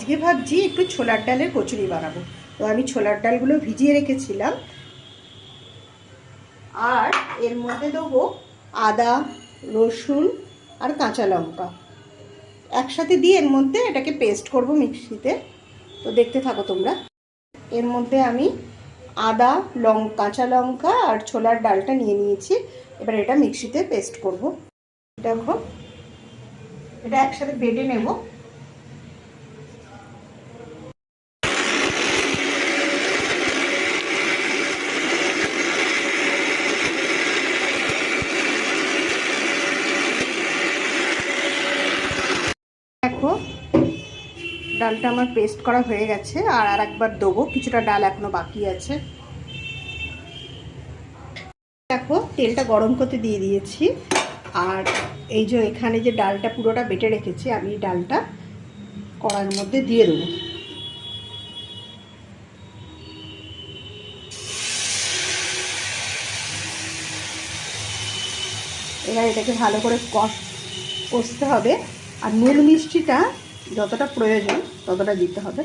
আজকে ভাবছি একটু ছোলার ডালের কচুরি বানাবো। তো আমি ছোলার ডালগুলো ভিজিয়ে রেখেছিলাম। আর এর মধ্যে দেবো আদা, রসুন আর কাঁচা লঙ্কা। একসাথে দিয়ে এর মধ্যে এটাকে পেস্ট করব মিক্সিতে। তো দেখতে থাকো তোমরা। এর মধ্যে আমি আদা, লং, কাঁচা লঙ্কা আর ছোলার ডালটা নিয়ে নিয়েছি। এবার এটা মিক্সিতে পেস্ট করব। দেখো, এটা একসাথে বেটে নেব দেখো ডালটা আমার পেস্ট করা হয়ে গেছে, আর আর একবার দেবো। কিছুটা ডাল এখনও বাকি আছে। দেখো, তেলটা গরম করতে দিয়ে দিয়েছি। আর এই যে এখানে যে ডালটা পুরোটা বেটে রেখেছি, আমি ডালটা কড়ার মধ্যে দিয়ে দেবো। এবার এটাকে ভালো করে কষ, কষতে হবে। আর নুন মিষ্টিটা যতটা প্রয়োজন ততটা দিতে হবে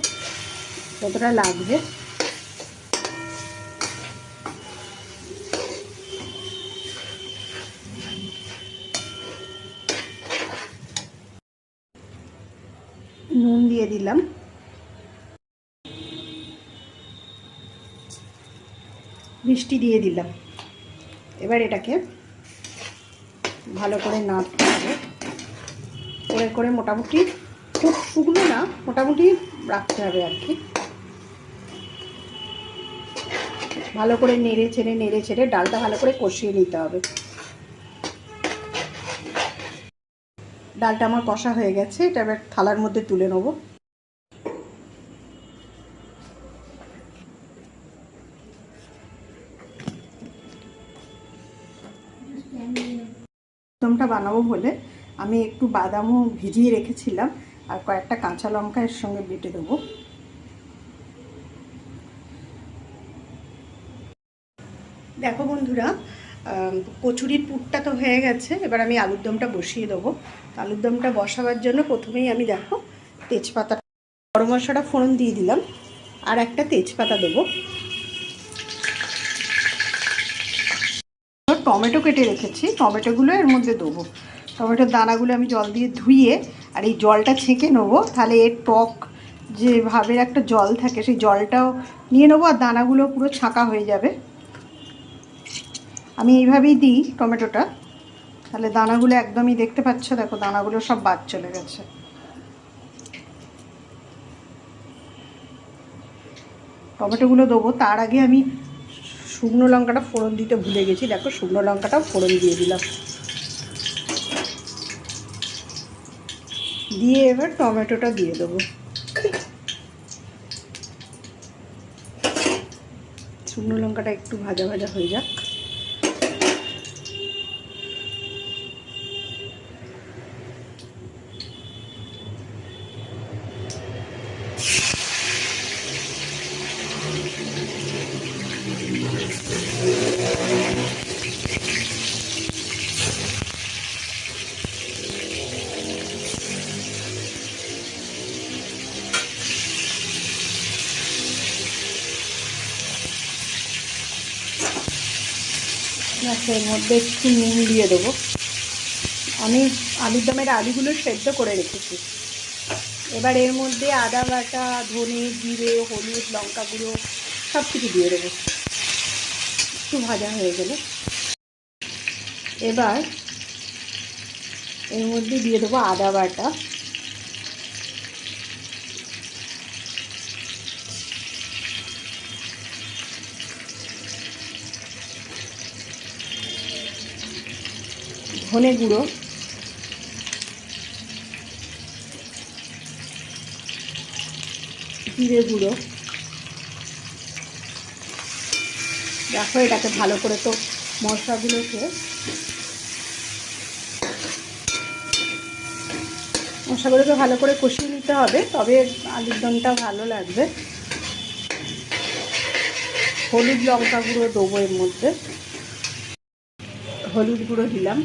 ততটা লাগবে। নুন দিয়ে দিলাম। মিষ্টি দিয়ে দিলাম। এবার এটাকে ভালো করে নাড়তে হবে। করে করে মোটামুটি খুব শুকনো না মোটামুটি রাখতে হবে আর কি। ভালো করে নেড়ে ছেড়ে নেড়ে ছেড়ে ডালটা ভালো করে কষিয়ে নিতে হবে। ডালটা আমার কষা হয়ে গেছে, এটা এবার থালার মধ্যে তুলে নেব। দমটা বানাবো বলে আমি একটু বাদামও ভিজিয়ে রেখেছিলাম। আর কয়েকটা কাঁচা লঙ্কা এর সঙ্গে বেটে দেবো। দেখো বন্ধুরা কচুরির পুরটা তো হয়ে গেছে, এবার আমি আলুর দমটা বসিয়ে দেবো। আলুর দমটা বসাবার জন্য প্রথমেই আমি দেখো তেজপাতা, গরম মশলাটা ফোড়ন দিয়ে দিলাম, আর একটা তেজপাতা দেবো। টমেটো কেটে রেখেছি, টমেটোগুলো এর মধ্যে দেবো। টমেটোর দানাগুলো আমি জল দিয়ে ধুয়ে আর এই জলটা ছেঁকে নেব, তাহলে এর টক যে ভাবের একটা জল থাকে, সেই জলটাও নিয়ে নেব আর দানাগুলো পুরো ছাঁকা হয়ে যাবে। আমি এইভাবেই দিই টমেটোটা। তাহলে দানাগুলো একদমই দেখতে পাচ্ছ, দেখো দানাগুলো সব বাদ চলে গেছে। টমেটোগুলো দেবো, তার আগে আমি শুকনো লঙ্কাটা ফোড়ন দিতে ভুলে গেছি, দেখো শুকনো লঙ্কাটাও ফোড়ন দিয়ে দিলাম। দিয়ে এবার টমেটোটা দিয়ে দেবো। শুকনো লঙ্কাটা একটু ভাজা ভাজা হয়ে যাক। আচ্ছা এর মধ্যে একটু নুন দিয়ে দেবো। আমি আলুর দমের আলুগুলো সেদ্ধ করে রেখেছি। এবার এর মধ্যে আদা বাটা, ধনে, জিরে, হলুদ, লঙ্কা গুঁড়ো সব কিছু দিয়ে দেবো। একটু ভাজা হয়ে গেলে। এবার এর মধ্যে দিয়ে দেবো আদা বাটা। ধনে গুঁড়ো। জিরে গুঁড়ো। দেখো এটাকে ভালো করে তো মশলাগুলোকে মশলাগুলোকে ভালো করে কষিয়ে নিতে হবে, তবে আলুর দমটা ভালো লাগবে। হলুদ লঙ্কা গুঁড়ো দেবো এর মধ্যে। হলুদ গুঁড়ো দিলাম।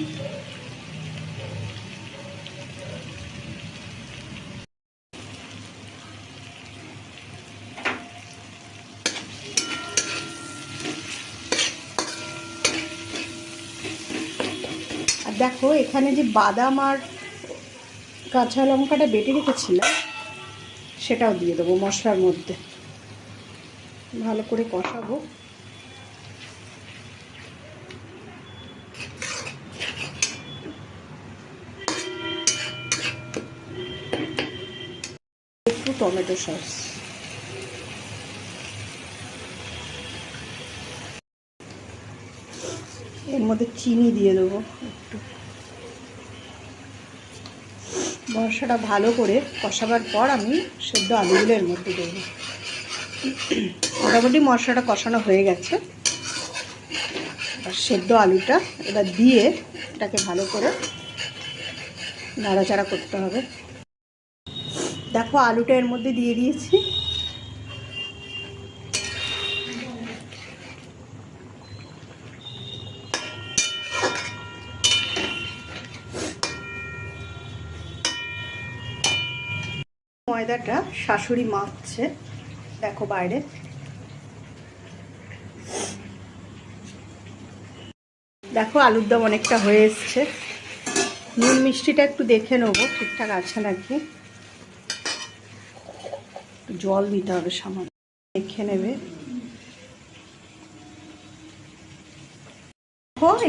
দেখো, এখানে যে বাদাম আর কাঁচা লঙ্কাটা বেটে রেখেছিলাম, সেটাও দিয়ে দেবো মশলার মধ্যে। ভালো করে কষাবো। একটু টমেটো সস। এর মধ্যে চিনি দিয়ে দেবো একটু মশলাটা ভালো করে কষাবার পর আমি সেদ্ধ আলুগুলো এর মধ্যে দেব। মোটামুটি মশলাটা কষানো হয়ে গেছে। সেদ্ধ আলুটা এবার দিয়ে এটাকে ভালো করে নাড়াচাড়া করতে হবে। দেখো আলুটা এর মধ্যে দিয়ে দিয়েছি। ময়দাটা শাশুড়ি মাখছে দেখো বাইরে। দেখো আলুর দম অনেকটা হয়ে এসছে। নুন মিষ্টিটা একটু দেখে নেব, ঠিকঠাক আছে নাকি? জল দিতে হবে সামান্য, দেখে নেবে।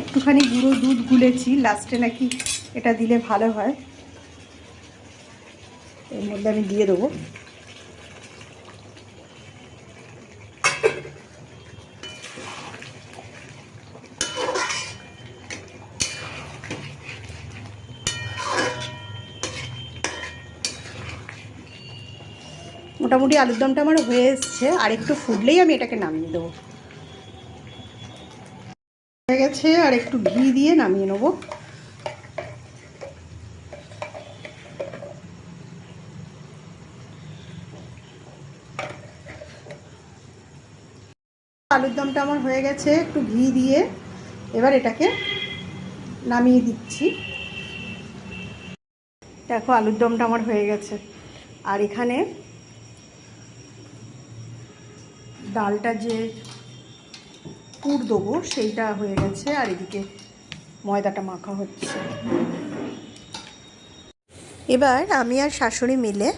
একটুখানি গুঁড়ো দুধ গুলেছি, লাস্টে নাকি এটা দিলে ভালো হয়। এর মধ্যে আমি দিয়ে দেবো। মোটামুটি আলুর দমটা আমার হয়ে এসছে, আর একটু ফুটলেই আমি এটাকে নামিয়ে দেবো। হয়ে গেছে, আর একটু ঘি দিয়ে নামিয়ে নেব। আলুর দমটা আমার হয়ে গেছে, একটু ঘি দিয়ে এবার এটাকে নামিয়ে দিচ্ছি। দেখো, আলুর দমটা আমার হয়ে গেছে। আর এখানে ডালটা যে পুর দেবো, সেইটা হয়ে গেছে। আর এদিকে ময়দাটা মাখা হচ্ছে। এবার আমি আর শাশুড়ি মিলে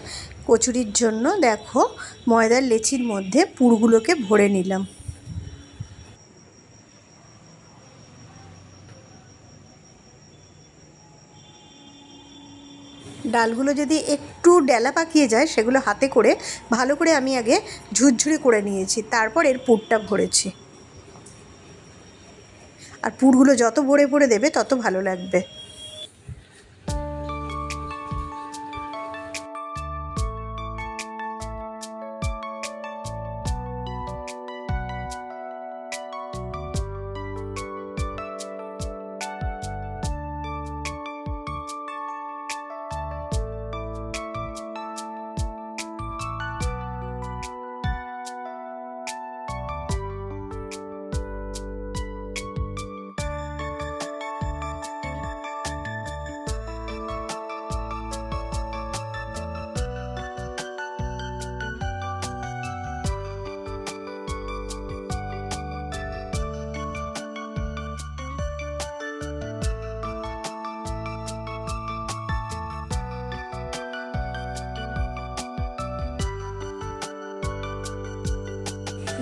কচুরির জন্য, দেখো, ময়দার লেচির মধ্যে পুরগুলোকে ভরে নিলাম। ডালগুলো যদি একটু ডেলা পাকিয়ে যায়, সেগুলো হাতে করে ভালো করে আমি আগে ঝুরঝুরে করে নিয়েছি। তারপর এর পুরটা ভরেছি। আর পুরগুলো যত ভরে ভরে দেবে, তত ভালো লাগবে।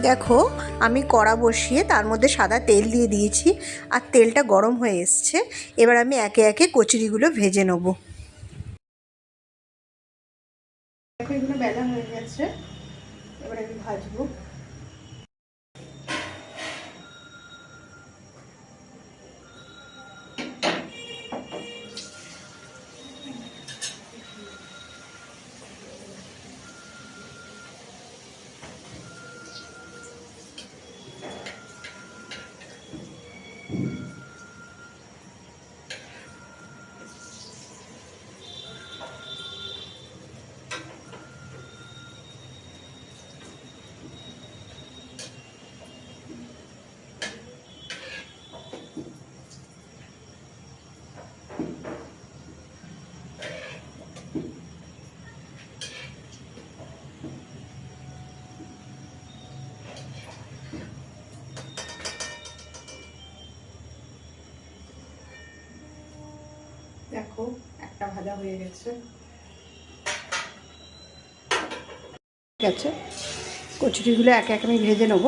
দেখো, আমি কড়া বসিয়ে তার মধ্যে সাদা তেল দিয়ে দিয়েছি আর তেলটা গরম হয়ে এসছে। এবার আমি একে একে কচুরিগুলো ভেজে নেব। ভাজা হয়ে গেছে। আছে কচুরিগুলো এক এক আমি ভেজে নেব।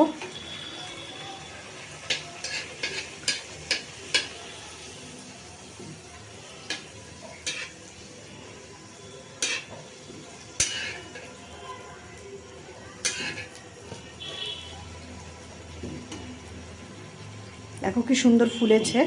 দেখো কি সুন্দর ফুলেছে।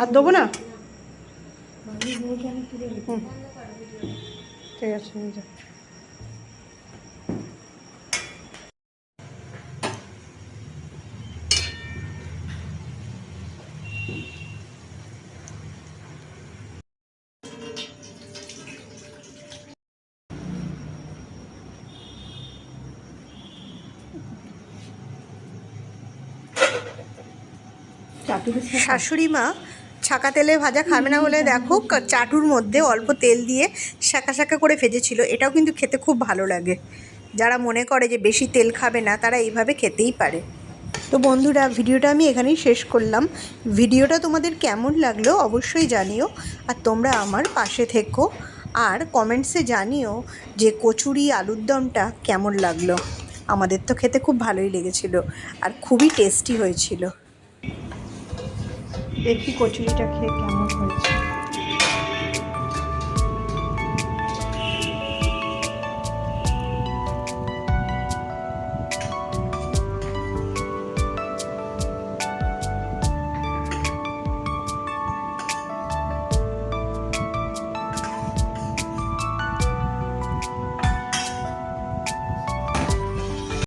আর দেবো না? ঠিক আছে Thank যা। শাশুড়ি মা, ছাকা তেলে ভাজা খাবে না বলে দেখো চাটুর মধ্যে অল্প তেল দিয়ে শাঁকা শাঁকা করে ভেজেছিল। এটাও কিন্তু খেতে খুব ভালো লাগে। যারা মনে করে যে বেশি তেল খাবে না, তারা এইভাবে খেতেই পারে। তো বন্ধুরা, ভিডিওটা আমি এখানেই শেষ করলাম। ভিডিওটা তোমাদের কেমন লাগল অবশ্যই জানিও। আর তোমরা আমার পাশে থেকো। আর কমেন্টসে জানিও যে কচুরি আলুর দমটা কেমন লাগল। আমাদের তো খেতে খুব ভালোই লেগেছিল। আর খুবই টেস্টি হয়েছিল। দেখি কচুরিটা খেয়ে কেমন হয়েছে?